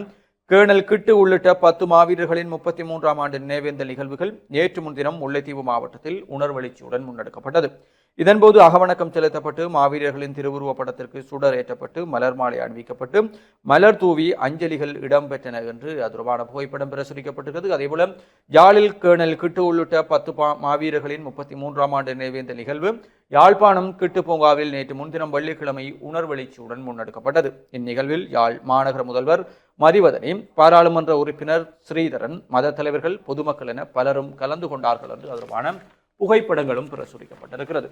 B: கேர்னல் கிட்டு உள்ளிட்ட பத்து மாவீரர்களின் முப்பத்தி மூன்றாம் ஆண்டு நினைவேந்த நிகழ்வுகள் நேற்று முன்தினம் முல்லைத்தீவு மாவட்டத்தில் உணர்வெழுச்சியுடன் முன்னெடுக்கப்பட்டது. இதன்போது அகவணக்கம் செலுத்தப்பட்டு மாவீரர்களின் திருவுருவ படத்திற்கு சுடர் ஏற்றப்பட்டு மலர் மாலை அணிவிக்கப்பட்டு மலர் தூவி அஞ்சலிகள் இடம்பெற்றன என்று அது தொடர்பான புகைப்படம் பிரசுரிக்கப்பட்டிருக்கிறது. அதேபோல யாழில் கேணல் கிட்டு உள்ளிட்ட பத்து பா மாவீரர்களின் முப்பத்தி மூன்றாம் ஆண்டு நினைவேந்தல் நிகழ்வு யாழ்ப்பாணம் கிட்டு பூங்காவில் நேற்று முன்தினம் வெள்ளிக்கிழமை உணர்வெளிச்சியுடன் முன்னெடுக்கப்பட்டது. இந்நிகழ்வில் யாழ் மாநகர முதல்வர் மதிவதனி பாராளுமன்ற உறுப்பினர் ஸ்ரீதரன் மத தலைவர்கள் பொதுமக்கள் என பலரும் கலந்து கொண்டார்கள் என்று அது தொடர்பான புகைப்படங்களும் பிரசுரிக்கப்பட்டிருக்கிறது.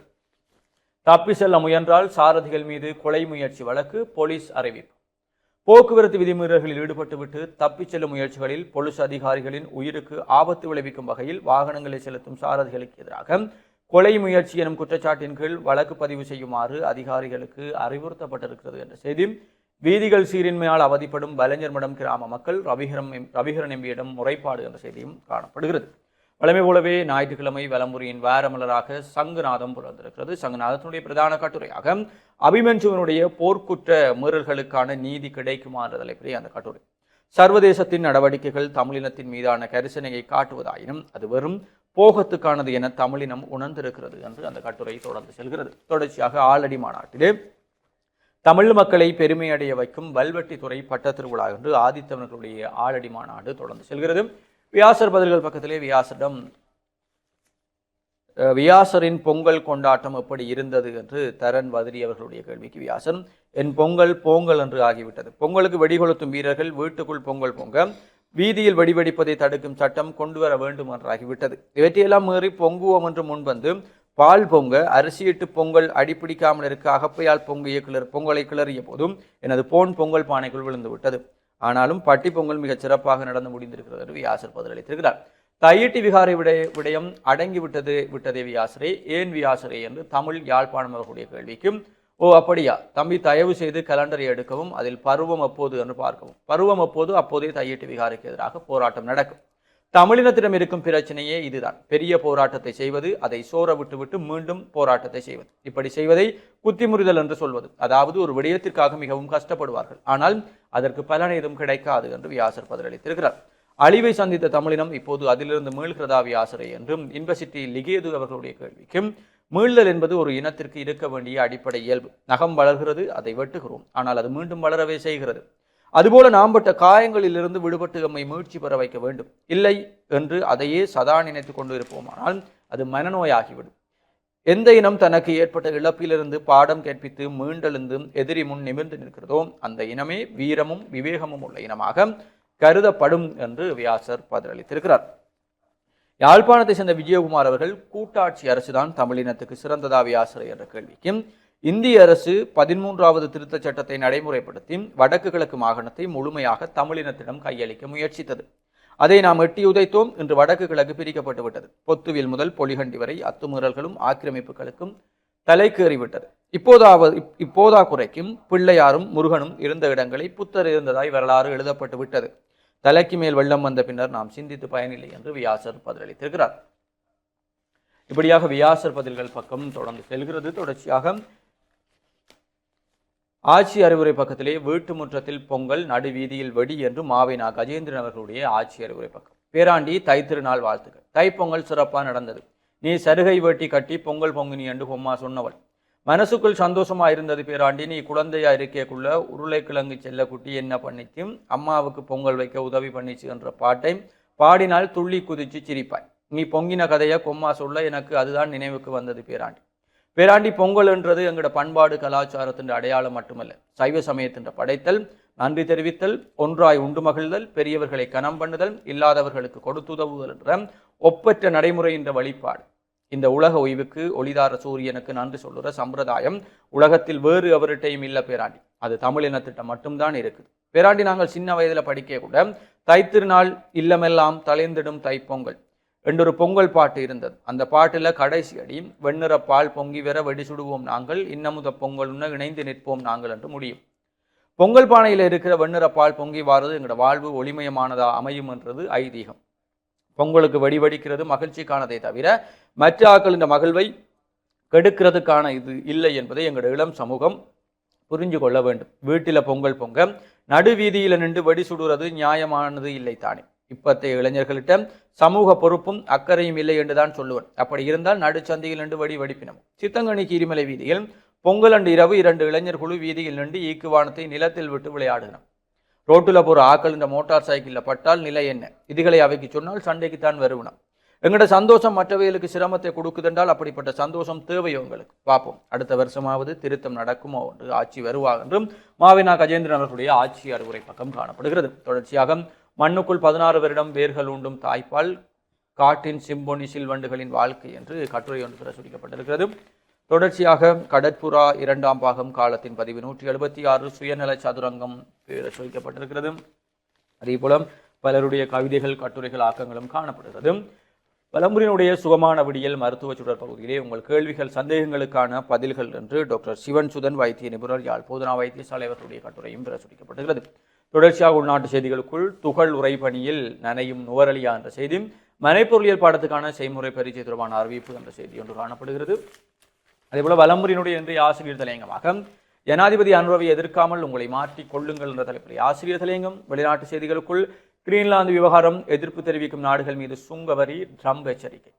B: தப்பி செல்ல முயன்றால் சாரதிகள் மீது கொலை முயற்சி வழக்கு போலீஸ் அறிவிப்பு. போக்குவரத்து விதிமீறல்களில் ஈடுபட்டுவிட்டு தப்பிச் செல்லும் முயற்சிகளில் போலீஸ் அதிகாரிகளின் உயிருக்கு ஆபத்து விளைவிக்கும் வகையில் வாகனங்களை செலுத்தும் சாரதிகளுக்கு எதிராக கொலை முயற்சி எனும் குற்றச்சாட்டின் கீழ் வழக்கு பதிவு செய்யுமாறு அதிகாரிகளுக்கு அறிவுறுத்தப்பட்டிருக்கிறது என்ற செய்தி. வீதிகள் சீரின்மையால் அவதிப்படும் வலைஞர்மடம் கிராம மக்கள் ரவிகரம் ரவிகரன் எம்பியிடம் முறைப்பாடு என்ற செய்தியும் காணப்படுகிறது. வழமை போலவே ஞாயிற்றுக்கிழமை வலம்புரியின் வாரமலராக சங்குநாதம் புலர்ந்திருக்கிறது சங்குநாதத்தினுடைய பிரதான கட்டுரையாக அபிமன்சுவனுடைய போர்க்குற்ற மீறல்களுக்கான நீதி கிடைக்குமா என்ற தலைப்பிலே அந்த கட்டுரை. சர்வதேசத்தின் நடவடிக்கைகள் தமிழினத்தின் மீதான கரிசனையை காட்டுவதாயினும் அது வெறும் போகத்துக்கானது என தமிழினம் உணர்ந்திருக்கிறது என்று அந்த கட்டுரை தொடர்ந்து செல்கிறது. தொடர்ச்சியாக ஆலடி மாநாட்டிலே தமிழ் மக்களை பெருமையடைய வைக்கும் வல்வெட்டித்துறை பட்ட திருவிழா என்று ஆதித்தவர்களுடைய ஆலடி மாநாடு தொடர்ந்து செல்கிறது. வியாசர் பதில்கள் பக்கத்திலே வியாசரிடம் வியாசரின் பொங்கல் கொண்டாட்டம் எப்படி இருந்தது? என்று தரன் வதிரி அவர்களுடைய கேள்விக்கு வியாசன் என் பொங்கல் பொங்கல் என்று ஆகிவிட்டது. பொங்கலுக்கு வெடிகொளுத்தும் வீரர்கள் வீட்டுக்குள் பொங்கல் பொங்க வீதியில் வெடிவெடிப்பதை தடுக்கும் சட்டம் கொண்டு வர வேண்டும் என்றாகிவிட்டது. இவற்றையெல்லாம் மீறி பொங்குவோம் என்று முன்வந்து பால் பொங்க அரிசியிட்டு பொங்கல் அடிப்பிடிக்காமல் இருக்க அகப்பையால் பொங்கிய கிளர் பொங்கலை கிளறிய போதும் எனது போன் பொங்கல் பானைக்குள் விழுந்து விட்டது ஆனாலும் பட்டிப்பொங்கல் மிகச் சிறப்பாக நடந்து முடிந்திருக்கிறது என்று வியாசர் பதிலளித்திருக்கிறார். தையிட்டி விகாரை விடய விடயம் அடங்கி விட்டது விட்டதே வியாசரே ஏன் வியாசரே என்று தமிழ் யாழ்ப்பாணம் அவர்களுடைய கேள்விக்கும் ஓ அப்படியா தம்பி தயவு செய்து கலண்டரை எடுக்கவும் அதில் பருவம் அப்போது என்று பார்க்கவும். பருவம் அப்போது அப்போதே தையிட்டு விகாரைக்கு எதிராக போராட்டம் நடக்கும். தமிழினத்திடம் இருக்கும் பிரச்சனையே இதுதான். பெரிய போராட்டத்தை செய்வது அதை சோர விட்டுவிட்டு மீண்டும் போராட்டத்தை செய்வது. இப்படி செய்வதை குத்திமுறிதல் என்று சொல்வது. அதாவது ஒரு விடயத்திற்காக மிகவும் கஷ்டப்படுவார்கள். ஆனால் அதற்கு பலன் ஏதும் கிடைக்காது என்று வியாசர் பதிலளித்திருக்கிறார். அழிவை சந்தித்த தமிழினம் இப்போது அதிலிருந்து மீள்கிறதா வியாசரை என்றும் யூனிவர்சிட்டி லிகேது அவர்களுடைய கேள்விக்கும் மீள்தல் என்பது ஒரு இனத்திற்கு இருக்க வேண்டிய அடிப்படை இயல்பு. நகம் வளர்கிறது அதை வெட்டுகிறோம். ஆனால் அது மீண்டும் வளரவே செய்கிறது. அதுபோல நாம் பட்ட காயங்களிலிருந்து விடுபட்டு நம்மை மீழ்ச்சி பெற வைக்க வேண்டும். இல்லை என்று அதையே சதா நினைத்துக் கொண்டு இருப்போமானால் அது மனநோயாகிவிடும். எந்த இனம் தனக்கு ஏற்பட்ட இழப்பிலிருந்து பாடம் கற்பித்து மீண்டெழுந்து எதிரி முன் நிமிர்ந்து நிற்கிறதோ அந்த இனமே வீரமும் விவேகமும் உள்ள இனமாக கருதப்படும் என்று வியாசர் பதிலளித்திருக்கிறார். யாழ்ப்பாணத்தை சேர்ந்த விஜயகுமார் அவர்கள் கூட்டாட்சி அரசுதான் தமிழினத்துக்கு சிறந்ததா வியாசர் என்ற கேள்விக்கும் இந்திய அரசு பதிமூன்றாவது திருத்தச் சட்டத்தை நடைமுறைப்படுத்தி வடக்கு கிழக்கு மாகாணத்தை முழுமையாக தமிழினத்திடம் கையளிக்க முயற்சித்தது. அதை நாம் எட்டி உதைத்தோம். இன்று வடக்கு கிழக்கு பிரிக்கப்பட்டு விட்டது. பொத்துவில் முதல் பொலிகண்டி வரை அத்துமீறல்களும் ஆக்கிரமிப்புகளுக்கும் தலைக்கேறிவிட்டது. இப்போதாவது இப்- இப்போதா குறைக்கும் பிள்ளையாரும் முருகனும் இருந்த இடங்களை புத்தர் இருந்ததாய் வரலாறு எழுதப்பட்டு விட்டது. தலைக்கு மேல் வெள்ளம் வந்த பின்னர் நாம் சிந்தித்து பயனில்லை என்று வியாசர் பதிலளித்திருக்கிறார். இப்படியாக வியாசர் பதில்கள் பக்கம் தொடர்ந்து செல்கிறது. தொடர்ச்சியாக ஆட்சி அறிவுரை பக்கத்திலே வீட்டு முற்றத்தில் பொங்கல் நடுவீதியில் வெடி என்று மாவினா கஜேந்திரன் அவர்களுடைய ஆட்சி அறிவுரை பக்கம். பேராண்டி தை திருநாள் வாழ்த்துக்கள். தைப்பொங்கல் சிறப்பாக நடந்தது. நீ சருகை வெட்டி கட்டி பொங்கல் பொங்குனி என்று பொம்மா சொன்னவள். மனசுக்குள் சந்தோஷமா இருந்தது பேராண்டி. நீ குழந்தையா இருக்கேக்குள்ள உருளைக்கிழங்கு செல்ல குட்டி என்ன பண்ணிச்சு அம்மாவுக்கு பொங்கல் வைக்க உதவி பண்ணிச்சு என்ற பாட்டை பாடினால் துள்ளி குதிச்சு சிரிப்பாய். நீ பொங்கின கதையை கொம்மா சொல்ல எனக்கு அதுதான் நினைவுக்கு வந்தது பேராண்டி. பேராண்டி பொங்கல் என்றது எங்களோட பண்பாடு கலாச்சாரத்தின் அடையாளம் மட்டுமல்ல. சைவ சமயத்தின் படைத்தல் நன்றி தெரிவித்தல் ஒன்றாய் உண்டு மகிழ்தல் பெரியவர்களை கனம் பண்ணுதல் இல்லாதவர்களுக்கு கொடுத்துதவுதல் என்ற ஒப்பற்ற நடைமுறை என்ற வழிபாடு. இந்த உலக ஓய்வுக்கு ஒளிதார சூரியனுக்கு நன்றி சொல்லுற சம்பிரதாயம் உலகத்தில் வேறு அவர்கிட்டையும் இல்லை பேராண்டி. அது தமிழ் இனத்திட்டம் மட்டும்தான் இருக்குது. பேராண்டி நாங்கள் சின்ன வயதில் படிக்க கூட தைத்திருநாள் இல்லமெல்லாம் தலைந்திடும் தைப்பொங்கல். என்றொரு பொங்கல் பாட்டு இருந்தது. அந்த பாட்டில் கடைசி அடி வெண்ணிற பால் பொங்கி வர வெடி சுடுவோம் நாங்கள் இன்னமுத பொங்கல் உண்ண இணைந்து நிற்போம் நாங்கள் என்று முடியும். பொங்கல் பானையில் இருக்கிற வெண்ணிற பால் பொங்கி வாரது எங்களோட வாழ்வு ஒளிமயமானதா அமையும் என்றது ஐதீகம். பொங்கலுக்கு வெடி வெடிக்கிறது மகிழ்ச்சிக்கானதை தவிர மற்ற ஆக்கள் இந்த மகிழ்வை கெடுக்கிறதுக்கான இது இல்லை என்பதை எங்களோட இளம் சமூகம் புரிஞ்சு கொள்ள வேண்டும். வீட்டில் பொங்கல் பொங்க நடுவீதியில் நின்று வெடி சுடுறது நியாயமானது இல்லை தானே. இப்பத்தைய இளைஞர்கள்ட்ட சமூக பொறுப்பும் அக்கறையும் இல்லை என்றுதான் சொல்லுவேன் அப்படி இருந்தால் நடுச்சந்தையில் நின்று வடி வடிப்பினம் சித்தங்கனி கீரிமலை வீதியில் பொங்கல் அன்று இரவு இரண்டு இளைஞர் குழு வீதியில் நின்று ஈக்குவானத்தை நிலத்தில் விட்டு விளையாடுகிறோம் ரோட்டில் போகிற ஆக்கள் இந்த மோட்டார் சைக்கிளில் பட்டால் நிலை என்ன? இதுகளை அவைக்கு சொன்னால் சண்டைக்குத்தான் வருவனம். எங்களோட சந்தோஷம் மற்றவைகளுக்கு சிரமத்தை கொடுக்குதென்றால் அப்படிப்பட்ட சந்தோஷம் தேவையோ உங்களுக்கு? பார்ப்போம். அடுத்த வருஷமாவது திருத்தம் நடக்குமோ என்று ஆட்சி வருவார் என்றும் மாவினா கஜேந்திரன் அவர்களுடைய ஆட்சி அறிவுரை பக்கம் காணப்படுகிறது. தொடர்ச்சியாக மண்ணுக்குள் பதினாறு வருடம் வேர்கள் உண்டும் தாய்ப்பால் காட்டின் சிம்பொனி சில்வண்டுகளின் வாழ்க்கை என்று கட்டுரை ஒன்று பிரசுரிக்கப்பட்டிருக்கிறது தொடர்ச்சியாக கடற்புறா இரண்டாம் பாகம் காலத்தின் பதிவு நூற்றி எழுபத்தி ஆறு சுயநல சதுரங்கம் பிரசுரிக்கப்பட்டிருக்கிறது அதேபோல பலருடைய கவிதைகள் கட்டுரைகள் ஆக்கங்களும் காணப்படுகிறது. பலம்புரியினுடைய சுகமான விடியல் மருத்துவ சுடர் பகுதியிலே உங்கள் கேள்விகள் சந்தேகங்களுக்கான பதில்கள் என்று டாக்டர் சிவன் சுதன் வைத்திய நிபுணர் யாழ் போதனா வைத்தியசாலை அவர்களுடைய கட்டுரையும் பிரசுரிக்கப்பட்டுகிறது தொடர்ச்சியாக உள்நாட்டு செய்திகளுக்குள் துகள் உரைபணியில் நனையும் நுவரலியா என்ற செய்தி மனைப்பொருளியல் பாடத்துக்கான செய்முறை பரீட்சை தொடர்பான அறிவிப்பு என்ற செய்தி ஒன்று காணப்படுகிறது. அதேபோல வலம்புரியினுடைய இன்றைய ஆசிரியர் தலையங்கமாக ஜனாதிபதி அனுபவை எதிர்க்காமல் உங்களை மாற்றிக் கொள்ளுங்கள் என்ற தலைப்பில் ஆசிரியர் தலையங்கம் வெளிநாட்டு செய்திகளுக்குள் கிரீன்லாந்து விவகாரம் எதிர்ப்பு தெரிவிக்கும் நாடுகள் மீது சுங்க வரி ட்ரம்ப் எச்சரிக்கை.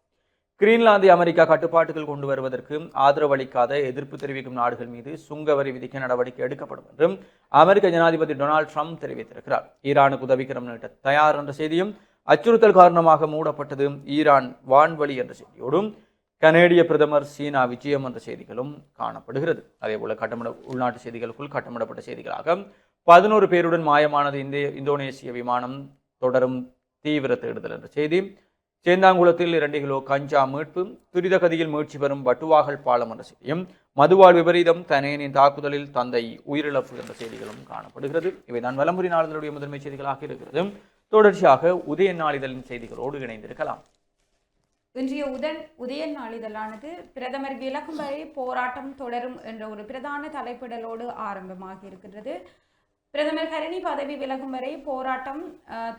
B: கிரீன்லாந்தை அமெரிக்கா கட்டுப்பாட்டுகள் கொண்டு வருவதற்கு ஆதரவளிக்காத எதிர்ப்பு தெரிவிக்கும் நாடுகள் மீது சுங்க வரி விதிக்க நடவடிக்கை எடுக்கப்படும் என்றும் அமெரிக்க ஜனாதிபதி டொனால்ட் ட்ரம்ப் தெரிவித்திருக்கிறார். ஈரானுக்கு உதவிக்கிறம் நீட்ட தயார் என்ற செய்தியும் அச்சுறுத்தல் காரணமாக மூடப்பட்டது ஈரான் வான்வழி என்ற செய்தியோடும் கனேடிய பிரதமர் சீனா விஜயம் என்ற செய்திகளும் காணப்படுகிறது. அதேபோல கட்டமிட உள்நாட்டு செய்திகளுக்குள் கட்டமிடப்பட்ட செய்திகளாக பதினோரு பேருடன் மாயமானது இந்திய இந்தோனேசிய விமானம் தொடரும் தீவிர தேடுதல் என்ற செய்தி சேந்தாங்குளத்தில் இரண்டு கிலோ கஞ்சா மீட்பு துரித கதியில் மீட்சி பெறும் வட்டுவாகல் பாலம் என்ற செய்தியும் மதுவாழ் விபரீதம் தனேனின் தாக்குதலில் தந்தை உயிரிழப்பு என்ற செய்திகளும் காணப்படுகிறது. இவைதான் வலமுறை நாளிதழுடைய முதன்மை செய்திகளாக இருக்கிறது. தொடர்ச்சியாக உதய நாளிதழின் செய்திகளோடு இணைந்திருக்கலாம்.
A: இன்றைய உதன் உதய நாளிதழானது பிரதமர் விலகும் வரை போராட்டம் தொடரும் என்ற ஒரு பிரதான தலைப்பிடலோடு ஆரம்பமாகி இருக்கின்றது பிரதமர் கரணி பதவி விலகும் வரை போராட்டம்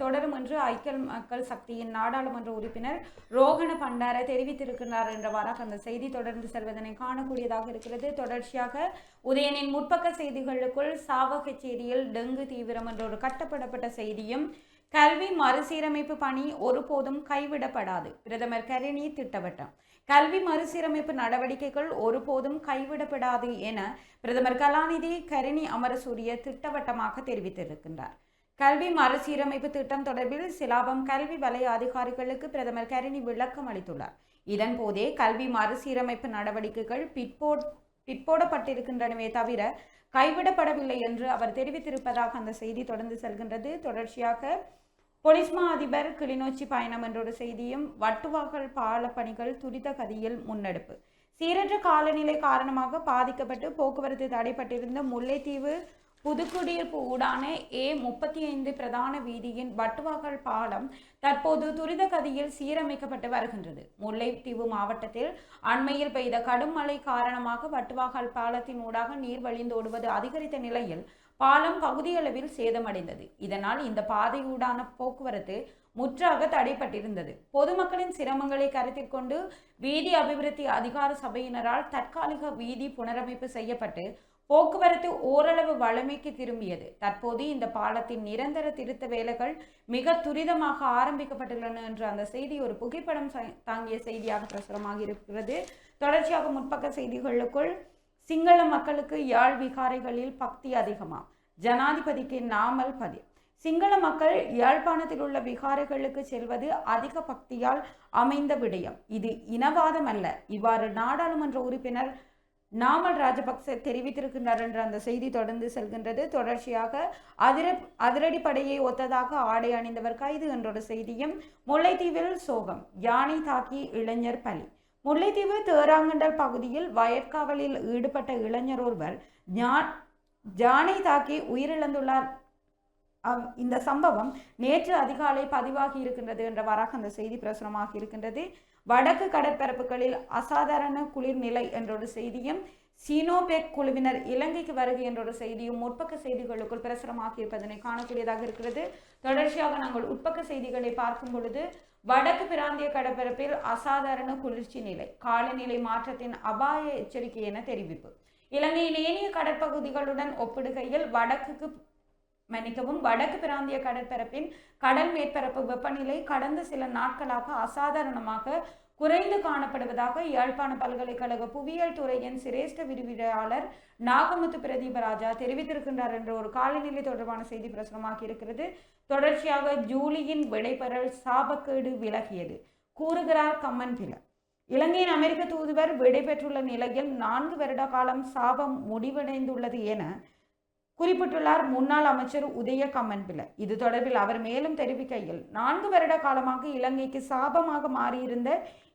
A: தொடரும் என்று ஐக்கிய மக்கள் சக்தியின் நாடாளுமன்ற உறுப்பினர் ரோகண பண்டார தெரிவித்திருக்கிறார் என்றவாறாக அந்த செய்தி தொடர்ந்து செல்வதனை காணக்கூடியதாக இருக்கிறது. தொடர்ச்சியாக உதயனின் முற்பக்க செய்திகளுக்குள் சாவகச்சேரியில் டெங்கு தீவிரம் என்ற ஒரு கட்டப்படப்பட்ட செய்தியும் கல்வி மறுசீரமைப்பு பணி ஒருபோதும் கைவிடப்படாது. பிரதமர் கரணி திட்டவட்டம். கல்வி மறுசீரமைப்பு நடவடிக்கைகள் ஒருபோதும் கைவிடப்படாது என பிரதமர் கலாநிதி கருணி அமரசூரிய திட்டவட்டமாக தெரிவித்திருக்கின்றார். கல்வி மறுசீரமைப்பு திட்டம் தொடர்பில் சிலாபம் கல்வி வலய அதிகாரிகளுக்கு பிரதமர் கரணி விளக்கம் அளித்துள்ளார். இதன் போதே கல்வி மறுசீரமைப்பு நடவடிக்கைகள் பிற்போ பிற்போடப்பட்டிருக்கின்றனவே தவிர கைவிடப்படவில்லை என்று அவர் தெரிவித்திருப்பதாக அந்த செய்தி தொடர்ந்து செல்கின்றது. தொடர்ச்சியாக பொலிஸ்மா அதிபர் கிளிநொச்சி பயணம் என்றொரு செய்தியும் வட்டுவாகல் பால பணிகள் துரித கதியில் முன்னெடுப்பு. சீரற்ற காலநிலை காரணமாக பாதிக்கப்பட்டு போக்குவரத்து தடைப்பட்டிருந்த முல்லைத்தீவு புதுக்குடியிருப்பு ஊடான ஏ முப்பத்தி ஐந்து பிரதான வீதியின் வட்டுவாகல் பாலம் தற்போது துரித கதியில் சீரமைக்கப்பட்டு வருகின்றது. முல்லைத்தீவு மாவட்டத்தில் அண்மையில் பெய்த கடும் மழை காரணமாக வட்டுவாகல் பாலத்தின் ஊடாக நீர் வழிந்தோடுவது அதிகரித்த நிலையில் பாலம் பகுதியளவில் சேதமடைந்தது. இதனால் இந்த பாதையூடான போக்குவரத்து முற்றாக தடைப்பட்டிருந்தது. பொதுமக்களின் சிரமங்களை கருத்தில் கொண்டு வீதி அபிவிருத்தி அதிகார சபையினரால் தற்காலிக வீதி புனரமைப்பு செய்யப்பட்டு போக்குவரத்து ஓரளவு வளமைக்கு திரும்பியது. தற்போது இந்த பாலத்தின் நிரந்தர திருத்த வேலைகள் மிக துரிதமாக ஆரம்பிக்கப்பட்டுள்ளன என்ற அந்த செய்தி ஒரு புகைப்படம் தாங்கிய செய்தியாக பிரசுரமாக இருக்கிறது தொடர்ச்சியாக முற்பக்க செய்திகளுக்குள் சிங்கள மக்களுக்கு யாழ் விகாரைகளில் பக்தி அதிகமாம். ஜனாதிபதிக்கு நாமல் பதில். சிங்கள மக்கள் யாழ்ப்பாணத்தில் உள்ள விகாரைகளுக்கு செல்வது அதிக பக்தியால் அமைந்த விடயம். இது இனவாதம் அல்ல இவ்வாறு நாடாளுமன்ற உறுப்பினர் நாமல் ராஜபக்ச தெரிவித்திருக்கின்றார் என்ற அந்த செய்தி தொடர்ந்து செல்கின்றது. தொடர்ச்சியாக அதிர அதிரடிப்படையை ஒத்ததாக ஆடை அணிந்தவர் கைது என்றொரு செய்தியும் முல்லைத்தீவில் சோகம். யானை தாக்கி இளைஞர் பலி. முல்லைத்தீவு தேராங்கண்டல் பகுதியில் வயற்காவலில் ஈடுபட்ட இளைஞர் ஒருவர் ஞான் ஜானை தாக்கி உயிரிழந்துள்ளார். இந்த சம்பவம் நேற்று அதிகாலை பதிவாகி இருக்கின்றது என்றவாறாக அந்த செய்தி பிரசுரமாகி இருக்கின்றது. வடக்கு கடற்பரப்புகளில் அசாதாரண குளிர்நிலை என்ற ஒரு செய்தியும் சீனோபேக் குழுவினர் இலங்கைக்கு வருகை என்ற ஒரு செய்தியும் முற்பக்க செய்திகளுக்குள் பிரசுரமாகி இருப்பதனை காணக்கூடியதாக இருக்கிறது. தொடர்ச்சியாக நாங்கள் உட்பக்க செய்திகளை பார்க்கும் பொழுது வடக்கு பிராந்திய கடற்பரப்பில் அசாதாரண குளிர்ச்சி நிலை காலநிலை மாற்றத்தின் அபாய எச்சரிக்கை என தெரிவிப்பு. இலங்கையின் ஏனைய கடற்பகுதிகளுடன் ஒப்பிடுகையில் வடக்குக்கு மன்னிக்கவும் வடக்கு பிராந்திய கடற்பரப்பின் கடல் மேற்பரப்பு வெப்பநிலை கடந்த சில நாட்களாக அசாதாரணமாக குறைந்து காணப்படுவதாக யாழ்ப்பாண பல்கலைக்கழக புவியியல் துறையின் சிரேஷ்ட விரிவியாளர் நாகமுத்து பிரதீபராஜா தெரிவித்திருக்கின்றார் என்ற ஒரு காலநிலை தொடர்பான செய்தி பிரசுரமாக இருக்கிறது. தொடர்ச்சியாக ஜூலியின் விடைபெறல் சாபக்கேடு விலகியது. கூறுகிறார் கம்மன் பில இலங்கையின் அமெரிக்க தூதுவர் விடைபெற்றுள்ள நிலையில் நான்கு வருட காலம் சாபம் முடிவடைந்துள்ளது என குறிப்பிட்டுள்ளார் முன்னாள் அமைச்சர் உதய பிள்ளை. இது தொடர்பில் அவர் மேலும் தெரிவிக்கையில் நான்கு வருட காலமாக இலங்கைக்கு சாபமாக மாறியிருந்த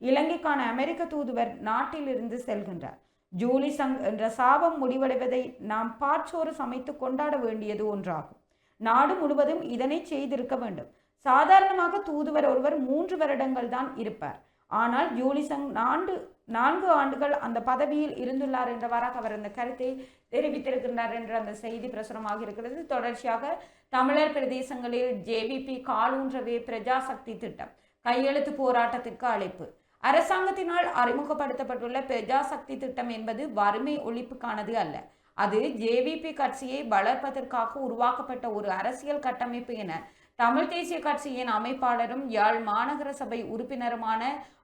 A: இலங்கைக்கான அமெரிக்க தூதுவர் நாட்டிலிருந்து செல்கின்றார். ஜூலி சங் என்ற சாபம் முடிவடைவதை நாம் பாற்றோறு சமைத்து கொண்டாட வேண்டியது ஒன்றாகும். நாடு முழுவதும் இதனை செய்திருக்க வேண்டும். சாதாரணமாக தூதுவர் ஒருவர் மூன்று வருடங்கள் தான் இருப்பார். ஆனால் ஜூலிசங் நான்கு நான்கு ஆண்டுகள் அந்த பதவியில் இருந்துள்ளார் என்றவாறாக அவர் அந்த கருத்தை தெரிவித்திருக்கின்றார் என்ற அந்த செய்தி பிரசுரமாக இருக்கிறது. தொடர்ச்சியாக தமிழர் பிரதேசங்களில் ஜேவிபி காலூன்றவே பிரஜாசக்தி திட்டம் கையெழுத்து போராட்டத்திற்கு அழைப்பு. அரசாங்கத்தினால் அறிமுகப்படுத்தப்பட்டுள்ள பிரஜாசக்தி திட்டம் என்பது வறுமை ஒழிப்புக்கானது அல்ல. அது ஜேவிபி கட்சியை வளர்ப்பதற்காக உருவாக்கப்பட்ட ஒரு அரசியல் கட்டமைப்பு என தமிழ் தேசிய கட்சியின் அமைப்பாளரும் யாழ் மாநகர சபை உறுப்பினருமான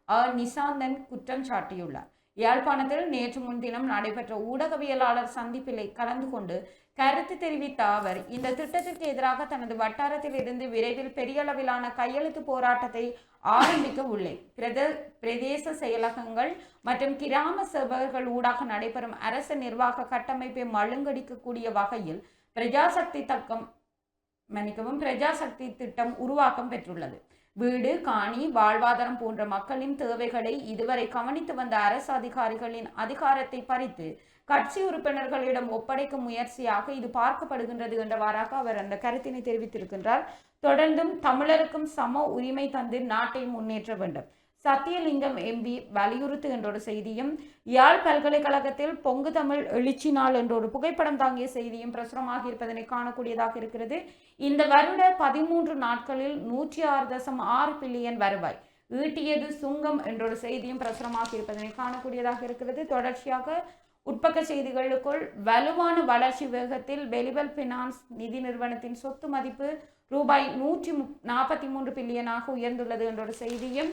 A: அ. நிசாந்தன் குற்றம் சாட்டியுள்ளார். யாழ்ப்பாணத்தில் நேற்று முன்தினம் நடைபெற்ற ஊடகவியலாளர் சந்திப்பிலை கலந்து கொண்டு கருத்து தெரிவித்த அவர் இந்த திட்டத்திற்கு எதிராக தனது வட்டாரத்தில் இருந்து விரைவில் பெரிய அளவிலான கையெழுத்து போராட்டத்தை ஆரம்பிக்க உள்ளேன். பிரத பிரதேச செயலகங்கள் மற்றும் கிராம சபைகள் ஊடாக நடைபெறும் அரசு நிர்வாக கட்டமைப்பை மழுங்கடிக்கக்கூடிய வகையில் பிரஜாசக்தி தக்கம் மன்னிக்கவும் பிரஜாசக்தி திட்டம் உருவாக்கம் பெற்றுள்ளது. வீடு காணி வாழ்வாதாரம் போன்ற மக்களின் தேவைகளை இதுவரை கவனித்து வந்த அரசு அதிகாரிகளின் அதிகாரத்தை பறித்து கட்சி உறுப்பினர்களிடம் ஒப்படைக்கும் முயற்சியாக இது பார்க்கப்படுகின்றது என்றவாறாக அவர் அந்த கருத்தினை தெரிவித்திருக்கின்றார். தொடர்ந்தும் தமிழருக்கும் சம உரிமை தந்து நாட்டை முன்னேற்ற வேண்டும். சத்தியலிங்கம் எம்பி வலியுறுத்து என்ற ஒரு செய்தியும் யாழ் பல்கலைக்கழகத்தில் பொங்கு தமிழ் எழுச்சி நாள் என்ற ஒரு புகைப்படம் தாங்கிய செய்தியும் பிரசுரமாக இருப்பதனை காணக்கூடியதாக இருக்கிறது. இந்த வருட பதிமூன்று நாட்களில் நூற்றி ஆறு தசம் ஆறு பில்லியன் வருவாய் ஈட்டியது சுங்கம் என்றொரு செய்தியும் பிரசுரமாக இருப்பதனை காணக்கூடியதாக இருக்கிறது. தொடர்ச்சியாக உட்பக்க செய்திகளுக்குள் வலுவான வளர்ச்சி வேகத்தில் வெலிவல் பினான்ஸ் நிதி நிறுவனத்தின் சொத்து மதிப்பு ரூபாய் நூற்றி நாற்பத்தி மூன்று பில்லியனாக உயர்ந்துள்ளது என்ற ஒரு செய்தியும்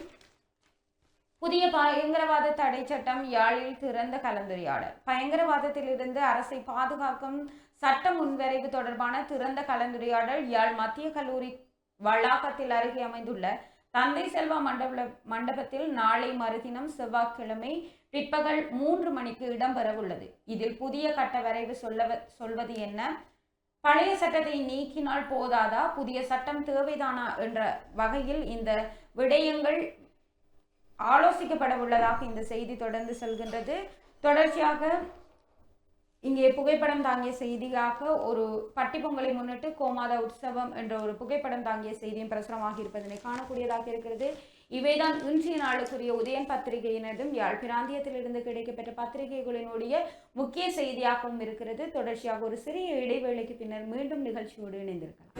A: புதிய பயங்கரவாத தடை சட்டம் யாழில் திறந்த கலந்துரையாடல். பயங்கரவாதத்திலிருந்து அரசை பாதுகாக்கும் சட்ட முன்வரைவு தொடர்பான திறந்த கலந்துரையாடல் யாழ் மத்திய கல்லூரி வளாகத்தில் அருகே அமைந்துள்ள தந்தை செல்வா மண்டப மண்டபத்தில் நாளை மறுதினம் செவ்வாய்க்கிழமை பிற்பகல் மூன்று மணிக்கு இடம்பெறவுள்ளது. இதில் புதிய கட்ட வரைவு சொல்ல சொல்வது என்ன? பழைய சட்டத்தை நீக்கினால் போதாதா? புதிய சட்டம் தேவைதானா? என்ற வகையில் இந்த விடயங்கள் ஆலோசிக்கப்பட உள்ளதாக இந்த செய்தி தொடர்ந்து செல்கின்றது. தொடர்ச்சியாக இங்கே புகைப்படம் தாங்கிய செய்தியாக ஒரு பட்டிப்பொங்கலை முன்னிட்டு கோமாதா உற்சவம் என்ற ஒரு புகைப்படம் தாங்கிய செய்தியும் பிரசுரமாக இருப்பதனை காணக்கூடியதாக இருக்கிறது. இவைதான் இன்றைய நாளுக்குரிய உதயன் பத்திரிகையினதும் யாழ் பிராந்தியத்திலிருந்து கிடைக்கப்பெற்ற பத்திரிகைகளினுடைய முக்கிய செய்தியாகவும் இருக்கிறது. தொடர்ச்சியாக ஒரு சிறிய இடைவேளைக்கு பின்னர் மீண்டும் நிகழ்ச்சியோடு இணைந்திருக்கலாம்.